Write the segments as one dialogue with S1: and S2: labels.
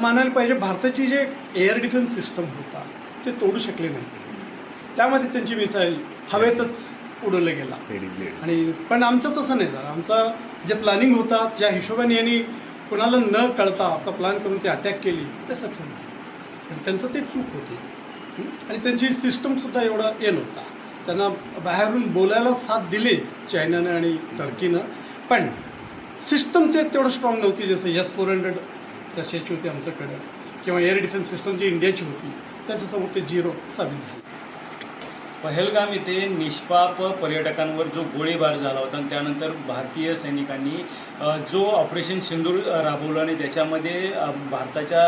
S1: मानायला पाहिजे भारताची जे एअर डिफेन्स सिस्टम होता ते तोडू शकले नाही. त्यामध्ये त्यांची मिसाईल हवेतच उडवलं गेला. आणि पण आमचं तसं नाही झालं. आमचा जे प्लॅनिंग होता ज्या हिशोबाने यांनी कोणाला न कळता असा प्लॅन करून ती अटॅक केली ते सक्सेस झालं. त्यांचं ते चूक होती. आणि त्यांची सिस्टमसुद्धा एवढा ये नव्हता. त्यांना बाहेरून बोलायला साथ दिली चायनानं आणि टर्कीनं पण सिस्टम ते तेवढं स्ट्रॉंग नव्हती जसं एस फोर हंड्रेड रशियाची होती आमच्याकडे किंवा एअर डिफेन्स सिस्टम जी इंडियाची होती त्याच्यासमोर ते झिरो साबित झाली.
S2: पहलगाम येथे निष्पाप पर्यटकांवर जो गोळीबार झाला होता आणि त्यानंतर भारतीय सैनिकांनी जो ऑपरेशन सिंदूर राबवलं आणि त्याच्यामध्ये भारताच्या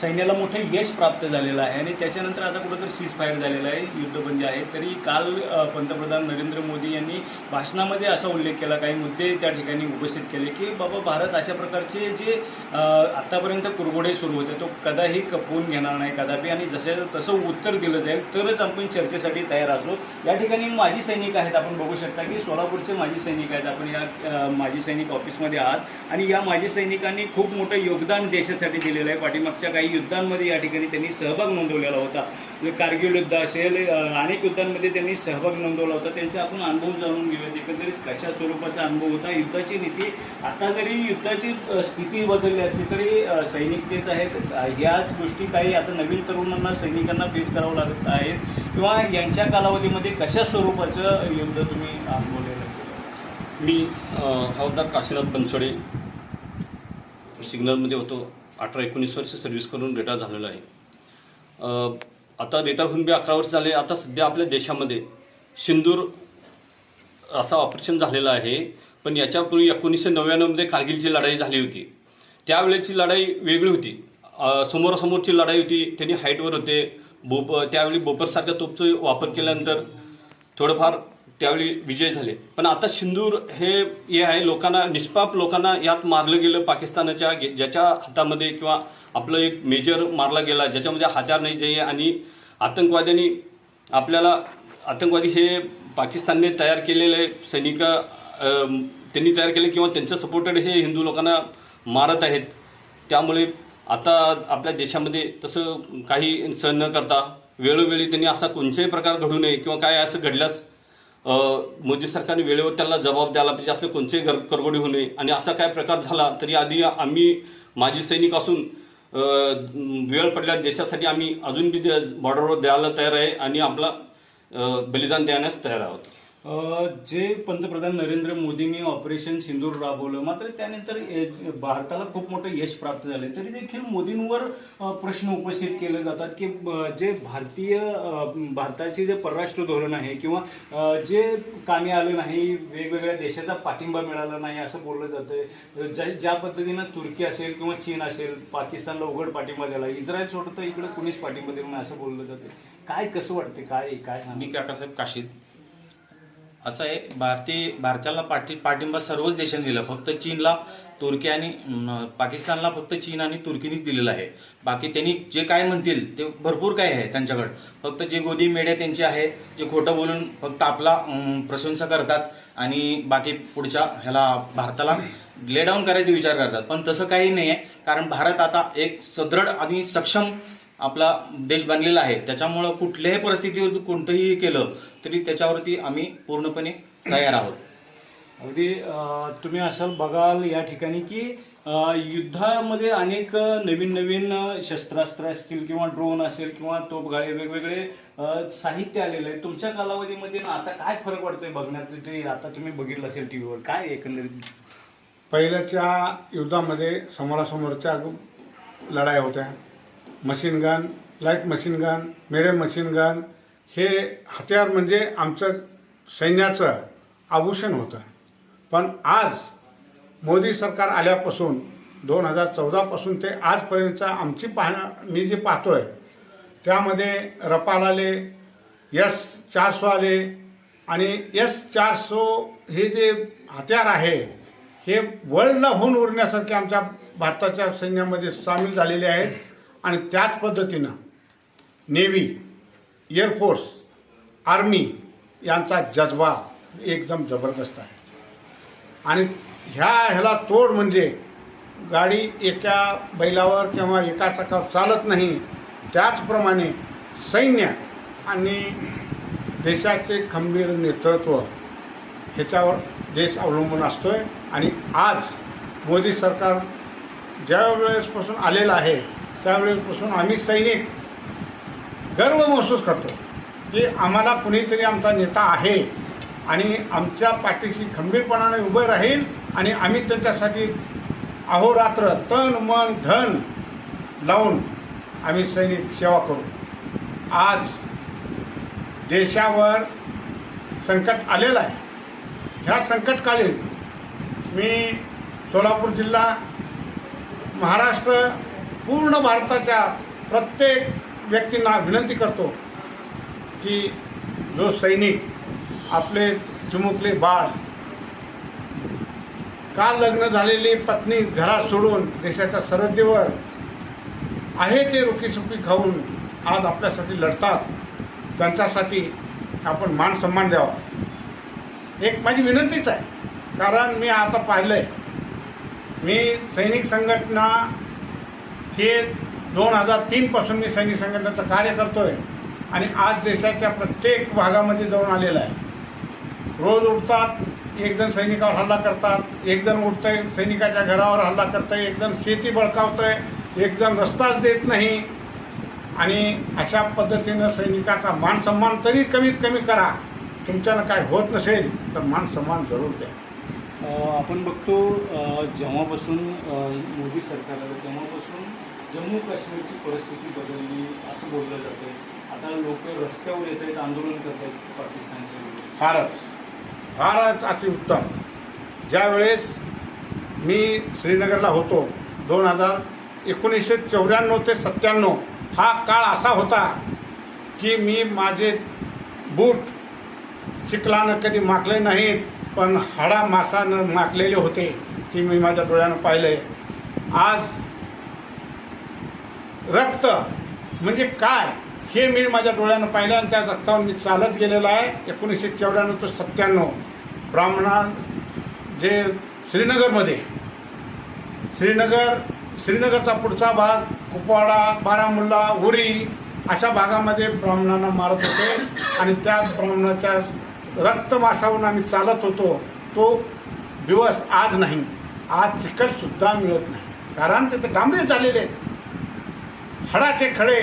S2: सैन्याला मोठं यश प्राप्त झालेलं आहे आणि त्याच्यानंतर आता कुठंतरी सीज फायर झालेला आहे युद्धबंदी आहे. तरी काल पंतप्रधान नरेंद्र मोदी यांनी भाषणामध्ये असा उल्लेख केला काही मुद्दे त्या ठिकाणी उपस्थित केले की बाबा भारत अशा प्रकारचे जे आत्तापर्यंत कुरघोडे सुरू होते तो कदाही कपवून घेणार नाही कदापि आणि जसं तसं उत्तर दिलं जाईल तरच आपण चर्चेसाठी तयार असू. या ठिकाणी माजी सैनिक आहेत आपण बघू शकता की सोलापूरचे माजी सैनिक आहेत आपण या माजी सैनिक ऑफिसमध्ये आहात आणि या माजी सैनिकांनी खूप मोठं योगदान देशासाठी दिलेलं आहे. पाठीमागच्या काही युद्धांमध्ये या ठिकाणी त्यांनी सहभाग नोंदवलेला होता. म्हणजे कारगिल युद्ध असेल अनेक युद्धांमध्ये त्यांनी सहभाग नोंदवला होता. त्यांचा आपण अनुभव जाणून घेऊयात एकंदरीत कशा स्वरूपाचा अनुभव होता? युद्धाची नीती आता जरी युद्धाची स्थिती बदलली असली तरी सैनिकतेच सैनिक तेच आहेत. याच ह्याच गोष्टी काही आता नवीन तरुणांना सैनिकांना फेस करावं लागत आहेत. किंवा यांच्या कालावधीमध्ये कशा स्वरूपाचं युद्ध तुम्ही अनुभवलेलं
S3: मी हवदार काशीनाथ बनसोडे. सिग्नलमध्ये होतो. अठरा एकोणीस वर्ष सर्व्हिस करून रिटायर झालेलो आहे. आता रिटायर होऊन बी अकरा वर्ष झाले. आता सध्या आपल्या देशामध्ये सिंदूर असा ऑपरेशन झालेलं आहे. पण याच्यापूर्वी एकोणीसशे नव्याण्णवमध्ये कारगिलची लढाई झाली होती. त्यावेळेची लढाई वेगळी होती. समोरासमोरची लढाई होती. त्यांनी हाईटवर होते. बोप त्यावेळी बोपरसारख्या तोपचा वापर केल्यानंतर थोडंफार त्यावेळी विजय झाले. पण आता सिंदूर हे हे आहे लोकांना निष्पाप लोकांना यात मारलं गेलं पाकिस्तानाच्या गे- ज्याच्या हातामध्ये किंवा आपलं एक मेजर मारला गेला ज्याच्यामध्ये हत्यार नाही जे आणि आतंकवाद्यांनी आपल्याला आतंकवादी हे पाकिस्तानने तयार केलेले सैनिक त्यांनी तयार केले किंवा त्यांचं सपोर्टेड हे हिंदू लोकांना मारत आहेत. त्यामुळे आता आपल्या देशामध्ये तसं काही सहन न करता वेळोवेळी त्यांनी असा कोणत्याही प्रकार घडू नये किंवा काय असं घडल्यास मोदी सरकारने वेळेवर त्यांना जबाब द्यायला पाहिजे असले कोणतेही गर करगोडी होऊ नये. आणि असा काय प्रकार झाला तरी आधी आम्ही माजी सैनिक असून वेळ पडल्या देशासाठी आम्ही अजून बी बॉर्डरवर द्यायला तयार आहे आणि आपला बलिदान देण्यास तयार आहोत.
S2: जे पंतप्रधान नरेंद्र मोदींनी ऑपरेशन सिंदूर राबवलं मात्र त्यानंतर भारताला खूप मोठं यश प्राप्त झाले. तरी देखील मोदींवर प्रश्न उपस्थित केले जातात की जे भारतीय भारताचे जे परराष्ट्र धोरण आहे किंवा जे कामी आलं नाही वेगवेगळ्या देशाचा पाठिंबा मिळाला नाही असं बोललं जातं ज्या ज्या पद्धतीनं तुर्की असेल किंवा चीन असेल पाकिस्तानला उघड पाठिंबा दिला इस्रायल सोडतं इकडं इकडे कुणीच पाठिंबा दिला नाही असं बोललं जातं काय कसं वाटते काय काय?
S4: मी काकासाहेब काशीद. असं आहे भारतीय भारताला पाठी पाठिंबा सर्वच देशांनी दिला. फक्त चीनला तुर्की आणि पाकिस्तानला फक्त चीन आणि तुर्कीनेच दिलेलं आहे. बाकी त्यांनी जे काय म्हणतील ते भरपूर काय आहे त्यांच्याकडं. फक्त जे गोदी मेड्या त्यांची आहे जे खोटं बोलून फक्त आपला प्रशंसा करतात आणि बाकी पुढच्या ह्याला भारताला लेडाऊन करायचा विचार करतात. पण तसं काही नाही आहे कारण भारत आता एक सदृढ आणि सक्षम आपला देश बनलेला आहे. त्याच्यामुळं कुठल्याही परिस्थितीवर कोणतंही केलं तरी त्याच्यावरती आम्ही पूर्णपणे तयार आहोत.
S2: अगदी अ, तुम्ही असं बघाल या ठिकाणी की युद्धामध्ये अनेक नवीन नवीन शस्त्रास्त्र असतील किंवा ड्रोन असेल किंवा तोपगाळे वेगवेगळे साहित्य आलेलं आहे. तुमच्या कालावधीमध्ये ना आता काय फरक वाटतोय बघण्यात? जे आता तुम्ही बघितलं असेल टीव्हीवर काय एकंदरीत?
S5: पहिल्याच्या युद्धामध्ये समोरासमोरच्या लढाया होत्या. Machine gun light machine gun medium machine gun हे हत्यार म्हणजे आमचं सैन्याचं आभूषण होतं. पण आज मोदी सरकार आल्यापासून दोन हजार चौदापासून ते आजपर्यंत आमची पाहणं मी जे पाहतो आहे त्यामध्ये रपाल आले यस चारसो आले आणि यस चारसो हे जे हत्यार आहे हे वळ न होऊन उरण्यासारखे आमच्या भारताच्या सैन्यामध्ये सामील झालेले आहेत. आणि त्याच पद्धतीनं नेव्ही एअरफोर्स आर्मी यांचा जज्बा एकदम जबरदस्त आहे. आणि ह्या ह्याला तोड म्हणजे गाडी एका बैलावर किंवा एका चाकावर चालत नाही त्याचप्रमाणे सैन्य आणि देशाचे खंबीर नेतृत्व ह्याच्यावर देश अवलंबून असतो आहे आणि आज मोदी सरकार ज्या वेळेसपासून आलेलं आहे त्यावेळेपासून आम्ही सैनिक गर्व महसूस करतो की आम्हाला कुणीतरी आमचा नेता आहे आणि आमच्या पाठीशी खंबीरपणाने उभं राहील आणि आम्ही त्याच्यासाठी अहोरात्र तन मन धन लावून आम्ही सैनिक सेवा करू. आज देशावर संकट आलेलं आहे. ह्या संकटकालीन मी सोलापूर जिल्हा महाराष्ट्र पूर्ण भारताच्या प्रत्येक व्यक्तींना विनंती करतो की जो सैनिक आपले चिमुकले बाळ काल लग्न झालेली पत्नी घरात सोडून देशाच्या सरहद्दीवर आहे ते रुखीसुखी खाऊन आज आपल्यासाठी लढतात त्यांच्यासाठी आपण मान सन्मान द्यावा. एक माझी विनंतीच आहे. कारण मी आता पाहिलं आहे मी सैनिक संघटना हे दोन हजार तीनपासून मी सैनिक संघटनेचं कार्य करतो आहे आणि आज देशाच्या प्रत्येक भागामध्ये जाऊन आलेला आहे. रोज उठतात एकजण सैनिकावर हल्ला करतात एकजण उठतं उठतंय सैनिकाच्या घरावर हल्ला करतंय आहे एकजण शेती बळकावतंय आहे एकजण रस्ताच देत नाही. आणि अशा पद्धतीनं सैनिकाचा मान सन्मान तरी कमीत कमी करा. तुमच्यानं काय होत नसेल तर मान सन्मान जरूर द्या.
S2: आपण बघतो जेव्हापासून मोदी सरकार आलं तेव्हापासून जम्मू काश्मीरची परिस्थिती बदलली असं बोललं जातं आता लोक रस्त्यावर येत आहेत आंदोलन करत आहेत पाकिस्तानच्या विरोधात
S5: फारच फारच अतिउत्तम. ज्यावेळेस मी श्रीनगरला होतो दोन हजार एकोणीसशे चौऱ्याण्णव ते सत्त्याण्णव हा काळ असा होता की मी माझे बूट चिखलानं कधी माखले नाहीत पण हाडा मासानं माखलेले होते की मी माझ्या डोळ्यानं पाहिले आज रक्त म्हणजे काय हे मी माझ्या डोळ्यानं पाहिलं आणि त्या रक्तावर मी चालत गेलेलो आहे. एकोणीसशे चौऱ्याण्णव ते सत्त्याण्णव. ब्राह्मणा जे श्रीनगरमध्ये श्रीनगर श्रीनगरचा पुढचा भाग कुपवाडा बारामुल्ला उरी अशा भागामध्ये ब्राह्मणांना मारत होते. आणि त्या ब्राह्मणाच्या रक्तमासावरून आम्ही चालत होतो. तो दिवस आज नाही. आज चिकटसुद्धा मिळत नाही. कारण तिथे डांबरे झालेले आहेत. हडाचे खडे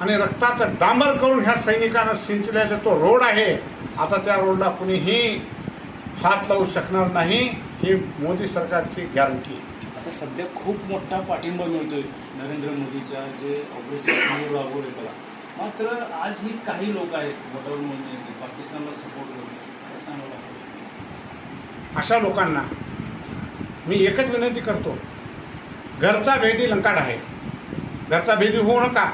S5: आणि रक्ताचं डांबर करून ह्या सैनिकांना सिंचलेला तो रोड आहे. आता त्या रोडला कुणीही हात लावू शकणार नाही ही मोदी सरकारची गॅरंटी आहे.
S2: आता सध्या खूप मोठा पाठिंबा मिळतोय नरेंद्र मोदीच्या जे ऑपरेशन राबवले त्याला. मात्र आजही काही लोक आहेत येते पाकिस्तानला सपोर्ट करते
S5: अशा लोकांना मी एकच विनंती करतो घरचा भेदी लंकाड आहे. घरचा भेदी होऊ नका.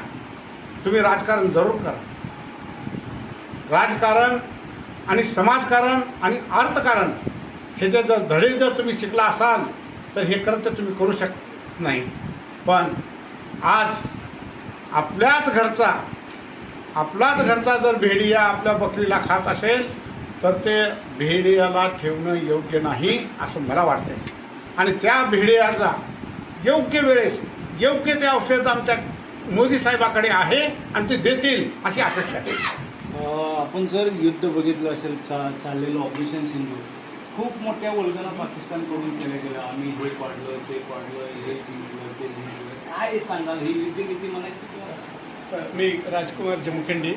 S5: तुम्ही राजकारण जरूर करा. राजकारण आणि समाजकारण आणि अर्थकारण हे जर जर धडे जर तुम्ही शिकला असाल तर हे करत तुम्ही करू शकत नाही. पण आज आपल्याच घरचा आपलाच घरचा जर भेडिया आपल्या बकरीला खात असेल तर ते भेडियाला ठेवणं योग्य नाही असं मला वाटतं आणि त्या भेडियाला योग्य वेळेस योग्य ते औषध आमच्या मोदी साहेबाकडे आहे आणि ते देतील अशी अपेक्षा आहे.
S2: आपण जर युद्ध बघितलं असेल चा चाललेलं ऑपरेशन सिंधू खूप मोठ्या वल्गना पाकिस्तानकडून केल्या गेल्या आम्ही हे पाडलं ते पाडलं हे जिंकलं ते जिंकलं. काय सांगाल? ही युद्धनीती म्हणायची किंवा
S1: मी राजकुमार जमखंडी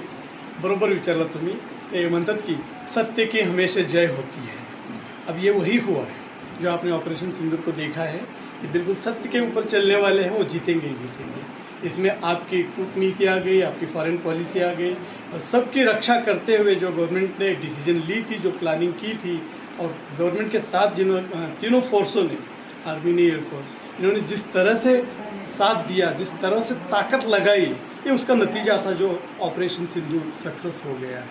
S1: बरोबर विचारलं तुम्ही. ते म्हणतात की सत्य की हमेशा जय होती है. अब ये वही हुआ है जो आपने ऑपरेशन सिंदूर को देखा है. ये बिल्कुल सत्य के ऊपर चलने वाले हैं, वो जीतेंगे ही जीतेंगे। इसमें आपकी कूटनीति आ गई, आपकी फॉरेन पॉलिसी आ गई, और सबकी रक्षा करते हुए जो गवर्नमेंट ने डिसीज़न ली थी, जो प्लानिंग की थी, और गवर्नमेंट के साथ जिन्होंने तीनों फोर्सों ने आर्मी ने एयरफोर्स इन्होंने जिस तरह से साथ दिया, जिस तरह से ताकत लगाई, ये उसका नतीजा था जो ऑपरेशन सिंधु सक्सेस हो गया। है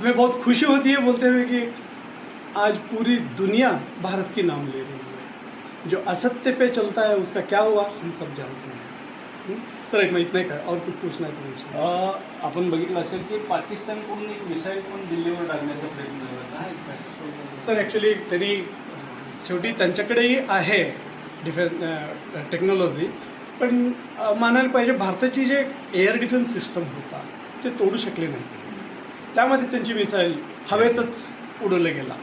S1: हमें बहुत खुशी होती है बोलते हुए कि आज पूरी दुनिया भारत की नाम ले रही है। जो असत्य पे चलता है उसका क्या हुआ हम सब जानते हैं? सर एक मैं इतना ही कर और कुछ पूछना है तो पूछना
S2: अं, आपण बघितलं असेल की पाकिस्तानकडून एक मिसाईल पण दिल्लीवर टाकण्याचा प्रयत्न झाला?
S1: सर ॲक्च्युली तरी शेवटी त्यांच्याकडेही आहे डिफेन्स टेक्नॉलॉजी पण मानायला पाहिजे भारताची जे एअर डिफेन्स सिस्टम होता ते तोडू शकले नाही त्यामध्ये त्यांची मिसाईल हवेतच उडवलं गेला.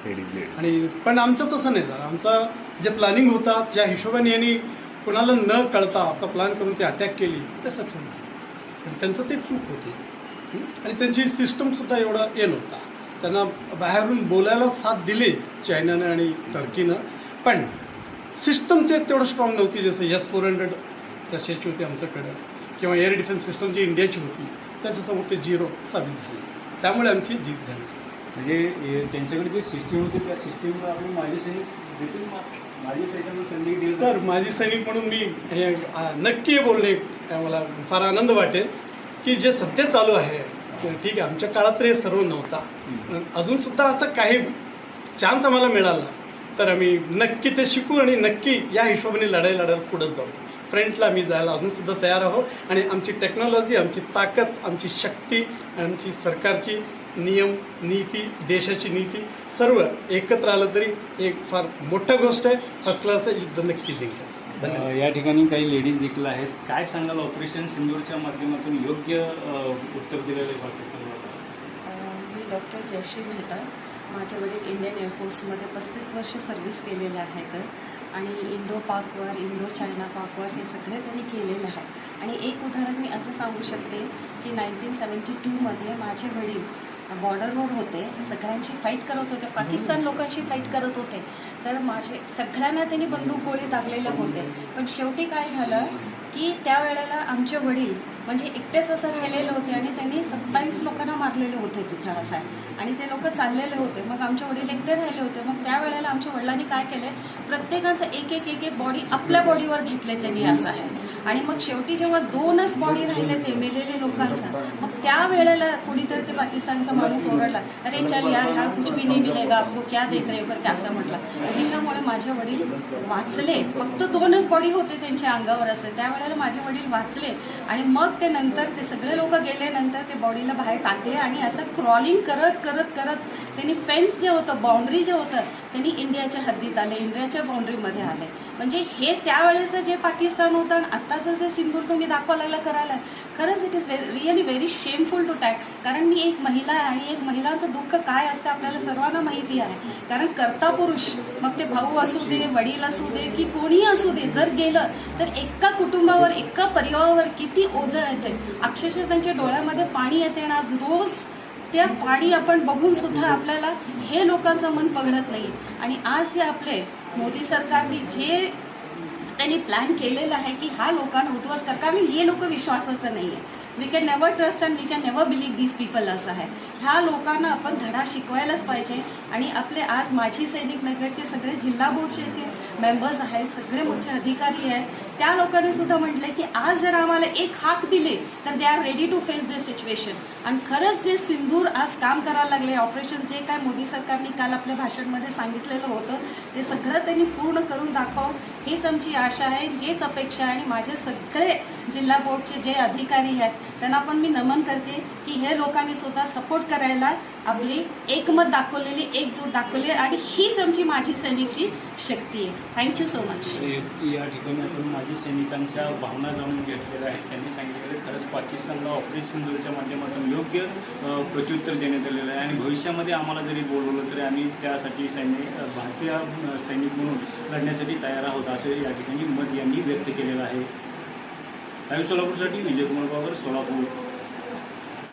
S1: आणि पण आमचं तसं नाही झालं. आमचं जे प्लॅनिंग होता ज्या हिशोबाने यांनी कुणाला न कळता असं प्लॅन करून ते अटॅक केली ते सक्सेस झालं. आणि त्यांचं ते चूक होती? आणि त्यांची सिस्टमसुद्धा एवढा हे नव्हता. त्यांना बाहेरून बोलायला साथ दिली चायनानं आणि टर्कीनं. पण सिस्टम ते तेवढं स्ट्रॉंग नव्हती जसं एस फोर हंड्रेड रशियाची होती आमच्याकडं किंवा एअर डिफेन्स सिस्टम जी इंडियाची होती त्याच्यासमोर ते झिरो साबित झाले. त्यामुळे आमची जीत झाली.
S2: म्हणजे त्यांच्याकडे जी सिस्टीम होती त्या सिस्टीमवर आपण माझी सैनिक देतील माझी सैनिकांना संधी दिली
S1: सर माजी सैनिक म्हणून मी हे नक्की बोलणे मला फार आनंद वाटेल की जे सध्या चालू आहे ठीक आहे. आमच्या काळात तर हे सर्व नव्हता. अजूनसुद्धा असं काही चान्स आम्हाला मिळाला तर आम्ही नक्की ते शिकू आणि नक्की या हिशोबाने लढाई लढायला पुढे जाऊ. फ्रंटला आम्ही जायला अजूनसुद्धा तयार आहोत आणि आमची टेक्नॉलॉजी आमची ताकद आमची शक्ती आमची सरकारची नियम नीती देशाची नीती सर्व एकत्र आलं तरी एक फार मोठं गोष्ट आहे. फर्स्ट क्लास युद्ध नक्की जिंकेल धन्यवाद.
S2: या ठिकाणी काही लेडीज देखील आहेत. काय सांगाल? ऑपरेशन सिंदूरच्या माध्यमातून योग्य उत्तर दिलेलं आहे पाकिस्तानला
S6: मी डॉक्टर जयश्री मेहता माझे वडील इंडियन एअरफोर्समध्ये पस्तीस वर्ष सर्व्हिस केलेले आहेत आणि इंडो पाकवर इंडो चायना पाकवर हे सगळे त्यांनी केलेले आहे. आणि एक उदाहरण मी असं सांगू शकते की नाईन्टीन सेवन्टी टूमध्ये माझे वडील बॉर्डरवर होते सगळ्यांची फाईट करत होते पाकिस्तान लोकांशी फाईट करत होते. तर माझे सगळ्यांना त्यांनी बंदूक गोळी दागलेले होते पण शेवटी काय झालं की त्यावेळेला आमचे वडील म्हणजे एकटेच असं राहिलेले होते आणि त्यांनी सत्तावीस लोकांना मारलेले होते तिथं असं. आहे आणि ते लोक चाललेले होते. मग आमचे वडील एकटे राहिले होते. मग त्यावेळेला आमच्या वडिलांनी काय केले? प्रत्येकाचं एक एक एक एक बॉडी आपल्या बॉडीवर घेतले त्यांनी असं. आहे आणि मग शेवटी जेव्हा दोनच बॉडी राहिले ते मेलेले लोकांचा मग त्या वेळेला कुणीतरी ते पाकिस्तानचा माणूस ओरडला अरे चल यार ह्या कुछ भी नाही मिलेगा आपको क्या देत रहे हो त्याचा असं म्हटलं. त्याच्यामुळे माझे वडील वाचले. फक्त दोनच बॉडी होते त्यांच्या अंगावर असे. त्यावेळेला माझे वडील वाचले आणि मग ते नंतर ते सगळे लोक गेले नंतर ते बॉडीला बाहेर टाकले आणि असं क्रॉलिंग करत करत करत त्यांनी फेन्स जे होतं बाउंड्री जे होतं त्यांनी इंडियाच्या हद्दीत आले इंडियाच्या बाउंड्रीमध्ये आले. म्हणजे हे त्यावेळेचं जे पाकिस्तान होतं आणि आत्ताचं जे सिंदूर तुम्ही दाखवा लागला करायला खरंच it is really very shameful to talk कारण मी एक महिला आहे आणि एक महिलांचं दुःख काय असतं आपल्याला सर्वांना माहिती आहे. कारण करता पुरुष मग ते भाऊ असू दे वडील असू दे की कोणीही असू दे जर गेलं तर एका कुटुंबावर एका परिवारावर किती ओझं येते. अक्षरशः त्यांच्या डोळ्यामध्ये पाणी येते आणि आज रोज त्या पाणी आपण बघून सुद्धा आपल्याला हे लोकांचं मन पघडत नाही आणि आज जे आपले मोदी सरकारने जे त्यांनी प्लॅन केलेला आहे की हा लोकांना उद्ध्वस्त कर. कारण हे लोक विश्वासाचं नाही आहे we can never trust and we can never believe these people असं आहे. ह्या लोकांना आपण धडा शिकवायलाच पाहिजे. आणि आपले आज माझी सैनिक नगरचे सगळे जिल्हा बोर्डचे इथे मेंबर्स आहेत सगळे मोठे अधिकारी आहेत. त्या लोकांनी सुद्धा म्हटलं की आज जर आम्हाला एक हाक दिले तर they are ready to face the situation आणि खरंच जे सिंदूर आज काम करायला लागले ऑपरेशन जे काय मोदी सरकारने काल आपल्या भाषणमध्ये सांगितलेलं होतं ते सगळं त्यांनी पूर्ण करून दाखव हीच आमची आशा आहे हेच अपेक्षा आहे. आणि माझे सगळे जिल्हा बोर्डचे जे अधिकारी आहेत त्यांना पण मी नमन करते की हे लोकांनी सुद्धा सपोर्ट करायला आपली एकमत दाखवलेली एकजूट दाखवली आणि हीच आमची माझी सैनिकची शक्ती आहे. थँक्यू सो मच
S2: या ठिकाणी आपण माजी सैनिकांच्या भावना जाणून घेतलेल्या आहेत. त्यांनी सांगितलेलं खरंच पाकिस्तानला ऑपरेशन सिंदूरच्या माध्यमातून योग्य प्रत्युत्तर देण्यात आलेलं आहे. आणि भविष्यामध्ये आम्हाला जरी बोलवलं तरी आम्ही त्यासाठी सैनिक भारतीय सैनिक म्हणून लढण्यासाठी तयार आहोत असं या ठिकाणी मत यांनी व्यक्त केलेलं आहे. लाईव्ह सोलापूरसाठी विजयकुमार बाबर सोलापूर.